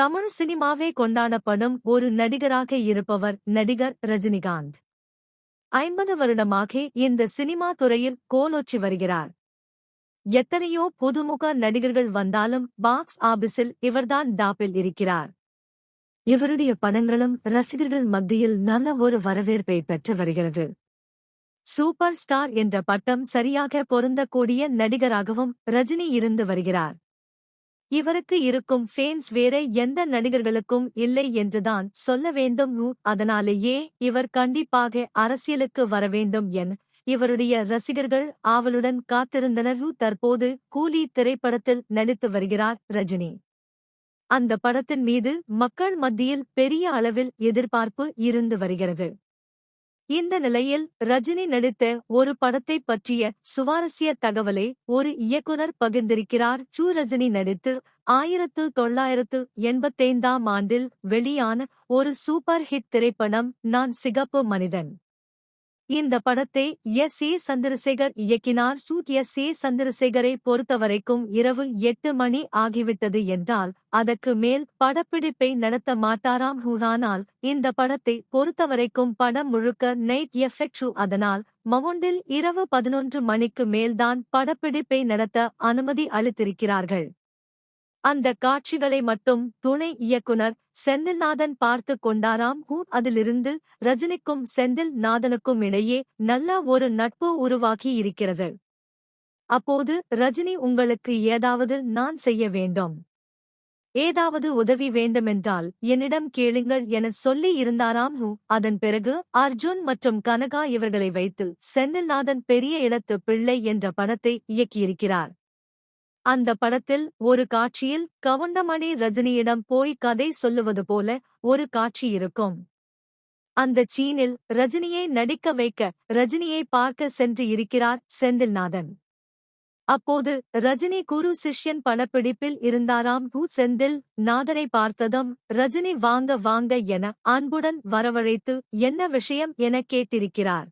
தமிழ் சினிமாவே கொண்டாடப்படும் ஒரு நடிகராக இருப்பவர் நடிகர் ரஜினிகாந்த். ஐம்பது வருடமாக இந்த சினிமா துறையில் கோலோச்சி வருகிறார். எத்தனையோ புதுமுக நடிகர்கள் வந்தாலும் பாக்ஸ் ஆபீஸில் இவர்தான் டாப்பில் இருக்கிறார். இவருடைய படங்களும் ரசிகர்கள் மத்தியில் நல்ல ஒரு வரவேற்பை பெற்று வருகிறது. சூப்பர் ஸ்டார் என்ற பட்டம் சரியாக பொருந்தக்கூடிய நடிகராகவும் ரஜினி இருந்து வருகிறார். இவருக்கு இருக்கும் ஃபேன்ஸ் வேற எந்த நடிகர்களுக்கும் இல்லை என்றுதான் சொல்ல வேண்டும். அதனாலேயே இவர் கண்டிப்பாக அரசியலுக்கு வர வேண்டும் என் இவருடைய ரசிகர்கள் ஆவலுடன் காத்திருந்தனர். தற்போது கூலி திரைப்படத்தில் நடித்து வருகிறார் ரஜினி. அந்த படத்தின் மீது மக்கள் மத்தியில் பெரிய அளவில் எதிர்பார்ப்பு இருந்து வருகிறது. இந்த நிலையில் ரஜினி நடித்த ஒரு படத்தை பற்றிய சுவாரஸ்ய தகவலை ஒரு இயக்குனர் பகிர்ந்திருக்கிறார். சு. ரஜினி நடித்து ஆயிரத்து தொள்ளாயிரத்து எண்பத்தைந்தாம் ஆண்டில் வெளியான ஒரு சூப்பர் ஹிட் திரைப்படம் நான் சிகப்பு மனிதன். இந்த படத்தை எஸ். ஏ. சந்திரசேகர் இயக்கினார். Shoot S. ஏ. சந்திரசேகரை பொறுத்தவரைக்கும் இரவு எட்டு மணி ஆகிவிட்டது என்றால் அதற்கு மேல் படப்பிடிப்பை நடத்த மாட்டாராம் ஹூரானால் இந்த படத்தை பொறுத்தவரைக்கும் படம் முழுக்க நைட் எஃபெக்ட் அதனால் மவுண்டில் இரவு பதினொன்று மணிக்கு மேல்தான் படப்பிடிப்பை நடத்த அனுமதி அளித்திருக்கிறார்கள். அந்த காட்சிகளை மட்டும் துணை இயக்குனர் செந்தில்நாதன் பார்த்து கொண்டாராம். ஹூ அதிலிருந்து ரஜினிக்கும் செந்தில் நாதனுக்கும் இடையே நல்ல ஒரு நட்பு உருவாகி இருக்கிறது. அப்போது ரஜினி உங்களுக்கு ஏதாவது நான் செய்ய வேண்டும்? ஏதாவது உதவி வேண்டுமென்றால் என்னிடம் கேளுங்கள் என சொல்லி இருந்தாராம். ஹூ அதன் பிறகு அர்ஜுன் மற்றும் கனகா இவர்களை வைத்து செந்தில்நாதன் பெரிய இடத்து பிள்ளை என்ற படத்தை இயக்கியிருக்கிறார். அந்த படத்தில் ஒரு காட்சியில் கவுண்டமணி ரஜினியிடம் போய் கதை சொல்லுவது போல ஒரு காட்சி இருக்கும். அந்த சீனில் ரஜினியை நடிக்க வைக்க ரஜினியை பார்க்க சென்று இருக்கிறார் செந்தில்நாதன். அப்போது ரஜினி குரு சிஷ்யன் படப்பிடிப்பில் இருந்தாராம் பூ செந்தில் நாதனை பார்த்ததும் ரஜினி வாங்க வாங்க என அன்புடன் வரவழைத்து என்ன விஷயம் என கேட்டிருக்கிறார்.